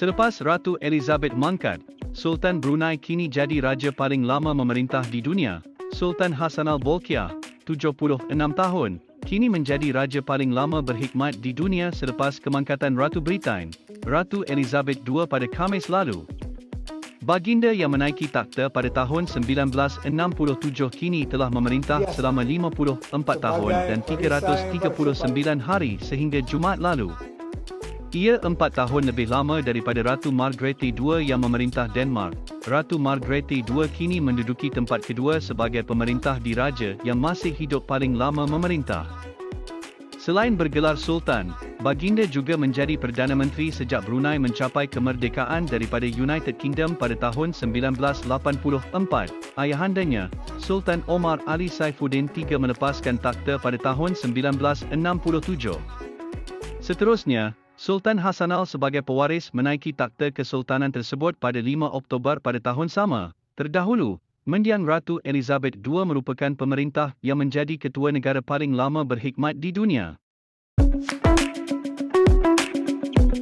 Selepas Ratu Elizabeth mangkat, Sultan Brunei kini jadi raja paling lama memerintah di dunia. Sultan Hassanal Bolkiah, 76 tahun, kini menjadi raja paling lama berhikmat di dunia selepas kemangkatan Ratu Britain, Ratu Elizabeth II pada Khamis lalu. Baginda yang menaiki takhta pada tahun 1967 kini telah memerintah selama 54 tahun dan 339 hari sehingga Jumaat lalu. Ia empat tahun lebih lama daripada Ratu Margrethe II yang memerintah Denmark. Ratu Margrethe II kini menduduki tempat kedua sebagai pemerintah diraja yang masih hidup paling lama memerintah. Selain bergelar Sultan, Baginda juga menjadi Perdana Menteri sejak Brunei mencapai kemerdekaan daripada United Kingdom pada tahun 1984. Ayahandanya, Sultan Omar Ali Saifuddin III melepaskan takhta pada tahun 1967. Seterusnya, Sultan Hassanal sebagai pewaris menaiki takhta kesultanan tersebut pada 5 Oktober pada tahun sama. Terdahulu, Mendiang Ratu Elizabeth II merupakan pemerintah yang menjadi ketua negara paling lama berhikmat di dunia.